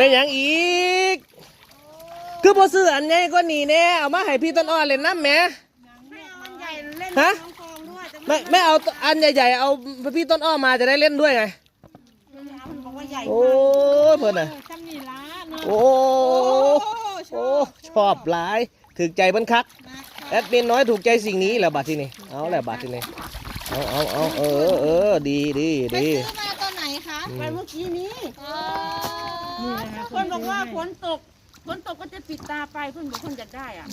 ไม่หยังอีก คือบ่ซื้ออันใหญ่กว่านี้แน่เอามาให้พี่ต้นอ้อเล่นน้ำแหมไม่เอาอันใหญ่เล่นฮะน้องกองด้วยจะไม่ไม่เอาอันใหญ่ๆเอาพี่ต้นอ้อมาจะได้เล่นด้วยไงไม่เอามันบอกว่าใหญ่โอ้ยเพิ่นน่ะ จำนี่ละเนาะโอ้ โอ้ชอบหลายถึกใจเพิ่นคัก แอดมินน้อยถูกใจสิ่งนี้แหละบัดที่นี่เอาแหละบัดที่นี่เอาเอาเอาเออเออดีดีไปดีซื้อมาตอนไหนคะ ไปเมื่อกี้นี้ อ๋อ คนบอกว่าฝนตกฝนตกก็จะปิดตาไปเพื่อนบอกเพื่อนจะได้อะ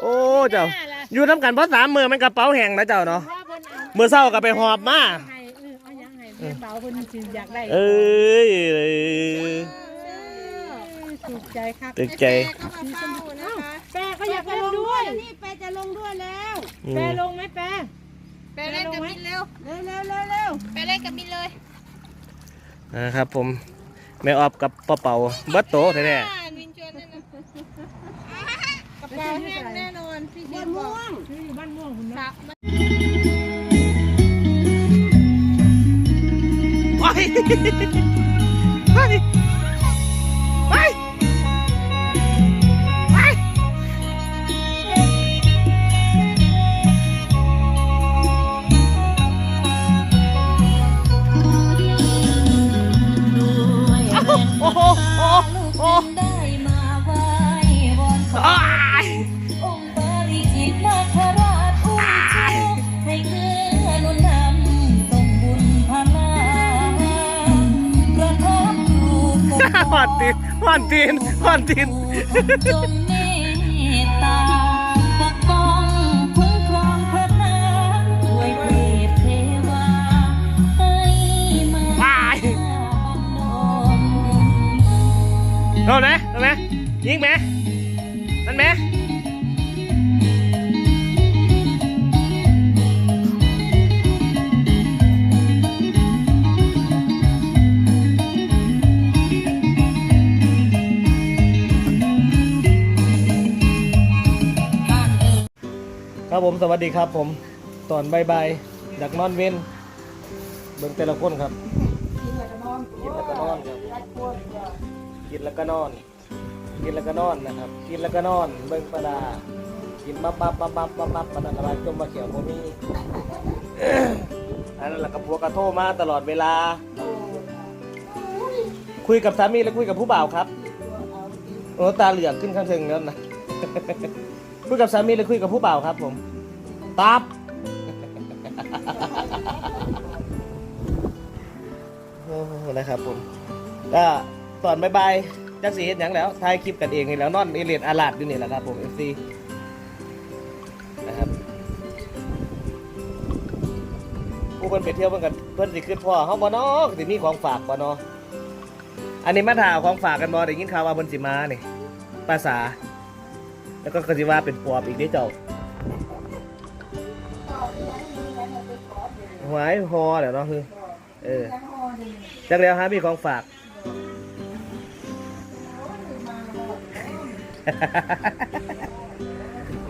โอ้เจ้าอยู่ทำกันเพราะสามมือมันกระเป๋าแห้งนะเจ้าเนาะว่าเพื่อนเอามือเศร้าก็ไปหอบมาให้เออเอายังไงเพื่อนเบาเพื่อนจริงอยากได้เอ้ยถูกใจครับตึกใจก็มาเข้านะคะแปรก็อยากจะลงด้วยนี่แปรจะลงด้วยแล้วอืมแปรลงไหมแปรไปเล่นกับบินเร็วเร็วเร็วเร็วเร็วไปเล่นกับบินเลย นะครับผมแม่ออบกับป้าเป่าเบัดโตแท้อ่าวินชวนนั่นนะกระเป๋าแห้งแน่นอนพี่เชบ้านนบอม่กวงนี่อยู่บ้านม่วงคุณคนะรับๆไป อนตีนหอนตีนหอนตีนจงเมตตาปกป้องคุ้มครองพระนามด้วยเทพเทวาให้มาไปดมโดนไหมโดนไหมยิงไหมนั่นไหม ครับผมสวัสดีครับผม ตอนบายบายดักนอนเว้นเบิ่งแต่ละคนครับ กินแล้วก็นอนครับกินแล้วก็นอน กินแล้วก็นอนนะครับ กินแล้วก็นอน เบิ่งปลาดากินปั๊บปั๊บปั๊บปั๊บปั๊บปั๊บปลาดากระไรจมมาเขียวโมมี อันนั้นแหละกับพัวกระโทรมาตลอดเวลาคุยกับสามีแล้วคุยกับผู้บ่าวครับโอ้ตาเหลือกขึ้นข้างเทิงแล้วนะ คุยกับสามีแล้วคุยกับผู้บ่าวครับผมตับโอ้นะครับผมก็ตอนบายๆจักสีเห็นอย่างแล้วถ่ายคลิปกันเองนี่แล้วนอนเอเลียนอาลาดอยู่นี่แหละครับผมเอฟซีนะครับผู้คนไปเที่ยวเพิ่นกันเพิ่นสิขึ้นพ่อเฮาบ่เนาะสิมีของฝากบ่เนาะอันนี้มาถามของฝากกันบ่ได้ยินข่าวว่าเพิ่นสิมานี่ภาษา แล้วก็ก็สิว่าเป็นปอบอีกเด้เจ้าหวายฮอแหล้วเนาะคือเออจักแล้วฮะมีของฝาก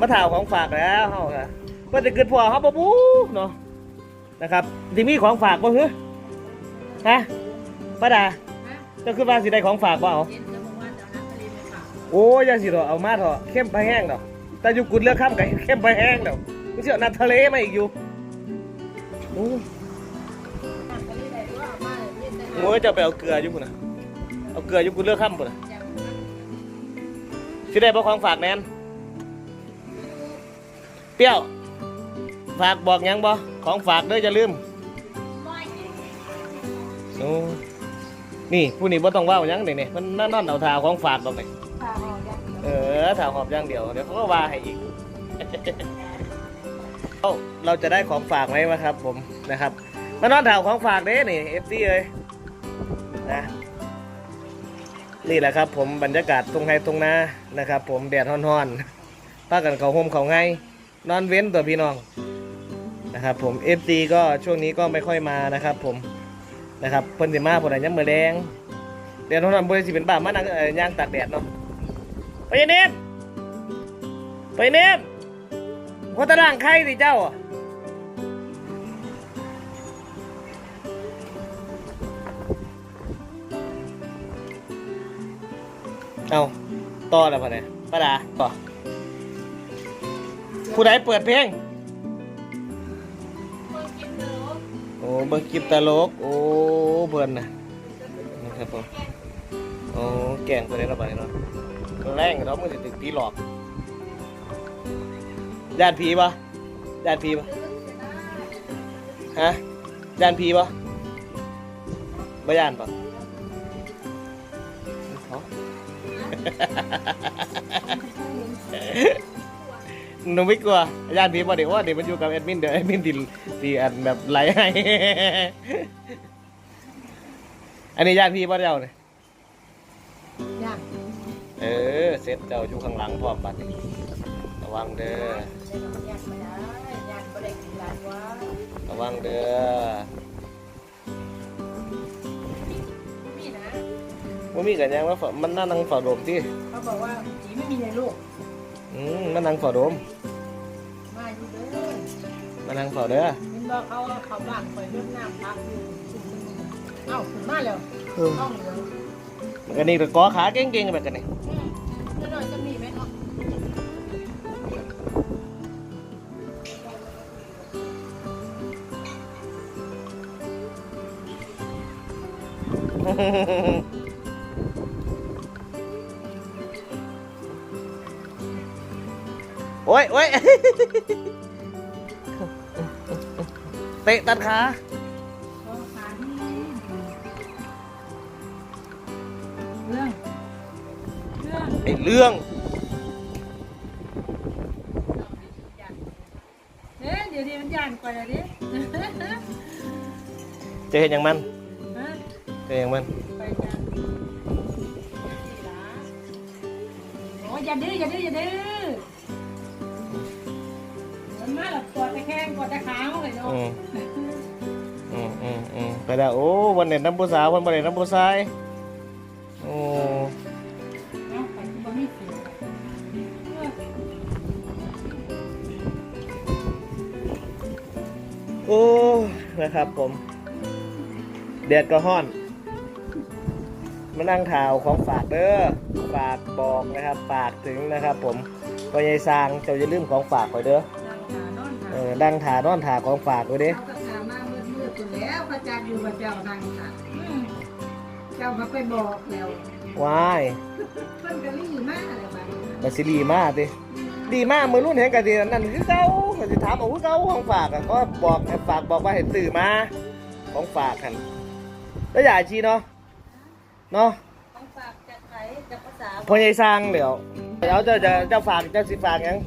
มาถามของฝากแล้วเฮาค่ะก็จะเกิดพอเฮาบ่บูเนาะนะครับสิมีของฝากบ่ฮึฮะป้าดาเจ้าคือว่าสิได้ของฝากบ่เอา โอ้ยย่าสิเถอะเอามาเถอะเข้มไปแห้งเนาะแต่อยู่กุดเลือกข้ามกับเข้มไปแห้งเนาะมึงสิเอน้ำทะเลมาอีกอยู่โอ้โอ้ยจะไปเอาเกลืออยู่พุ่นนะเอาเกลืออยู่กูเลือกข้ามพุ่นนะสิได้บอกของฝากแนนเปรี้ยว ฝากบอกยังบ่ของฝากเด้ออย่าลืมโอ้ นี่ผู้นี้บ่ต้องเว่าหยังนี่นี่มันนั่นเอาทาของฝากดอกนี่เออถาหอบอย่างเดียวเดี๋ยวเขาก็ว่าให้อีก เอ้าเราจะได้ของฝากไหมวะครับ ผมนะครับมานอนถามของฝากเด้นี่เอฟซีเลยนะนี่แหละครับ ผมบรรยากาศตรงไฮตรงนานะครับ ผมแดดฮ้อนๆพากันเขาห่มเขาไงนอนเว้นตัวพี่น้องนะครับ ผมเอฟซีก็ช่วงนี้ก็ไม่ค่อยมานะครับ ผม นะครับเพิ่นสิมาพุ่นน่ะยังมือแดงเดี๋ยวน้องน้ำบ่ได้สิเป็นบ้ามานั่งเอ่ย่างตัดแดดเนาะไปเนมไปเนมหัวตะล่างไข่สิเจ้าเอาต่อแล้วพอเนี่ยป้าดาต่อผู้ใดเปิดเพลง เบิ่งคลิปตลก โอ้เบิ่นนะนะครับผมโอ้แกล้งไปได้ระบาดเนาะแรงเนาะมันจะถึงผีหลอกญาติผีปะญาติผีปะฮะญาติผีปะบ่ญาติปะเขา หนูไม่กลัวญาติผีปะเดี๋ยวว่าเดี๋ยวมันอยู่กับแอดมินเดี๋ยวแอดมินตีตีอันแบบไหลให้ อันนี้ญาติพี่ป่ะเจ้าเนี่ยย่างเออเซ็ตเจ้าอยู่ข้างหลังพร้อมบัดนี้ระวังเด้อย่างไม่ได้ย่างไม่ได้กินหลานวะระวังเด้อพี่นะว่ามีกันยังว่าฝมันนั่งนั่งฝ่าโดมที่เขาบอกว่าจีไม่มีในลูก อืมมันนั่งฝ่าโดมมาอยู่เด้อ มันนั่งฝ่าเด้อเห็นบอกเขาเขาบ้านคอยเรื่องน้ำพักอยู่สุ่มนึงเอ้าขึ้นมาแล้วต้องเหลืองมันก็นี่ก็กอขาเก่งๆแบบกันนี่แล้วหน่อยจะมีไหมเนาะโอ้ยโอ้ย เตะตัดขาเขาขานี่เรื่องเรื่องไอ้เรื่องเอ๊ะเดี๋ยวนี้มันย่านกว่าเดี๋ยวนี้จะเห็นอย่างมันฮะจะเห็นอย่างมันไปจ้ะโอ้ยอย่าดื้ออย่าดื้ออย่าดื้อ มันมาแบบตัวตะแคงกดตะขางเลยเนาะอืมอืมอืมอืมไปแล้วโอ้วันเด็ดน้ำผู้สาววันวันเด็ดน้ำผู้ชายโอ้เนาะไปที่บ่มีเสียงเออโอ้นะครับผมเดือดก็ห้อนมานั่งข่าวของฝากเด้อฝากบอกนะครับฝากถึงนะครับ ผมพอยายซางเจ้าอย่าลืมของฝากไปเด้อนั่งขานอน เอค่ะอดังถานอนถาของฝากไว้เด้เอากระถางมามืดๆตัวแล้วพระจันทร์อยู่กับเจ้านั่งค่ะอืมเจ้ามาไปบอกแล้วว้ายเพิ่นก็รีมากเลยบัดนี้แต่สิดีมากดิดีมากมือรุ่นเห็นกันดีนั่นคือเก่าก็จะถามเอาคือเก่าของฝากอะก็บอกให้ฝากบอกว่าเห็นสื่อมา ของฝากกันแล้วอย่าชีเนาะเนาะต้องฝากจากใครจากภาษาพอยายสร้างเดี๋ยวเดี๋ยวเจ้าจะเจ้าฝากเจ้าสิฝากหยัง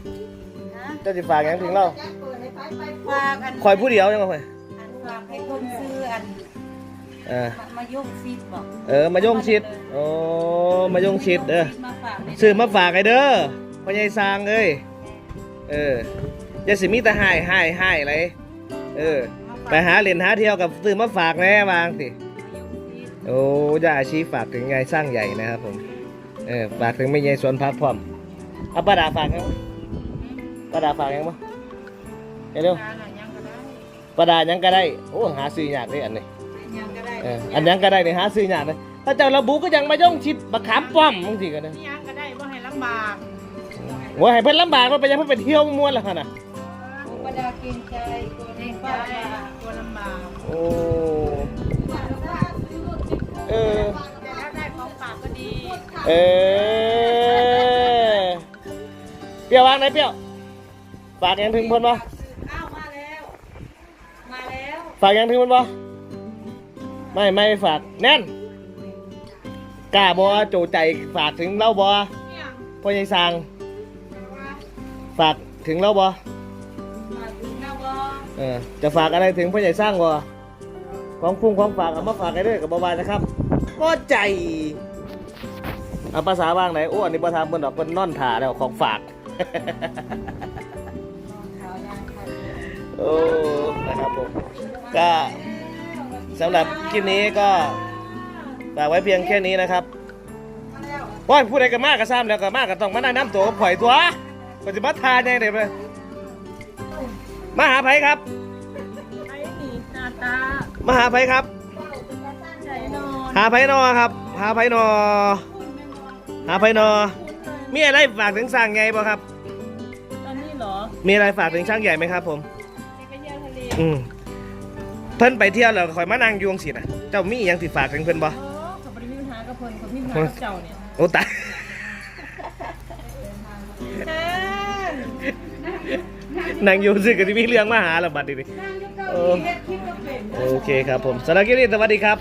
นะเจ้าสิฝากหยังถึงเรา จัก ฝากอันคอยผู้เดียวยังไงอันฝากให้คนซื้ออันเออมามายกฟิตบอกเออมายงชิดโอ้มายงชิดเด้อมาฝากในซื้อมาฝากไอ้เด้อพอยายสร้างเอ้ยเอออย่าสิมีแต่หายหายหายอะไรเออไปหาเหรียญหาเที่ยวกับซื้อมาฝากแน่วางสิโอ้ยาอาชีพฝากถึงยายสร้างใหญ่นะครับผมเออฝากถึงไม่ยายสวนพักพร้อมเอาป้าดาฝากยังบ่ป้าดาฝากยังบ่ เร็วงานอะยังก็ได้ๆป้าดายังก็ได้ โอ้หาซื้อยากเลยอันนี้ยังก็ได้เอออันยังก็ได้เนี่ยหาซื้อยากเลยถ้าเจ้าระบุก็ยังมาย่องชิดบักขามป้อมบางทีก็ได้ยังก็ได้บ่ให้ลำบากว่าให้เพิ่นลำบากว่าไปยังเพิ่นไปเที่ยวม่วนแล้วค่ะน่ะบรรดาเกรงใจตัวเด็เด็กกใจบ้านตัวลำบากโอ้เออแต่ถ้าได้ของฝากก็ดีเออเปรี้ยววางไหนเปรี้ยวฝากยังถึงเพิ่นบ่อ้ ฝากยังถึงมันบ่ไม่ไม่ฝากแน่นกล้าบ่โจใจฝากถึงเราบ่เนี่ยพ่อใหญ่สร้างฝากถึงเราบ่มาถึงแล้วบ่เออจะฝากอะไรถึงพ่อใหญ่สร้างบ่ของคุ้งของฝากเอามาฝากให้ด้วยกับบ่าวานะครับบ่ใจเอาภาษาบ้างไหนโอ้อันนี้บ่ทำเพิ่นดอกเพิ่นนอนถ่าแล้วของฝากขาวยางค่ะโอ้นะครับผม ก็สำหรับคลิปนี้ก็ฝากไว้เพียงแค่นี้นะครับว่าผู้ใดก็มากก็ซ้ำแล้วก็มากก็ต้องมาแนะนำตัวกับข่อยตัวก็จะมาทานยังไงเลยมาหาไผครับไอ้นี่หน้าตามาหาไผครับ ใจนอนหาไผนอครับ หาไผนอหหาไปนอมีอะไรฝากถึงสร้างใหญ่บ่ครับ ตอนนี้เหรอมีอะไรฝากถึงช่างใหญ่ไหมครับผม ไปเที่ยวทะเล อืมเพิ่นไปเที่ยวแล้วคอยมานั่งยวงสินะเจ้ามีอหยังสิฝากถึงเพิ่นบ่โอ้ขับไปมีปัญหากับเพิ่นเขามีปัญหากับเจ้าเนี่ยโอ้ตายนั่งอยู่ซื่อกันที่มีเรื่องมาหาและบัดนี้ดินั่งอยู่เก้าอี้เฮ็ดคลิปก็เป็น โอเคครับผมสำหรับคลิปนี้สวัสดีครับ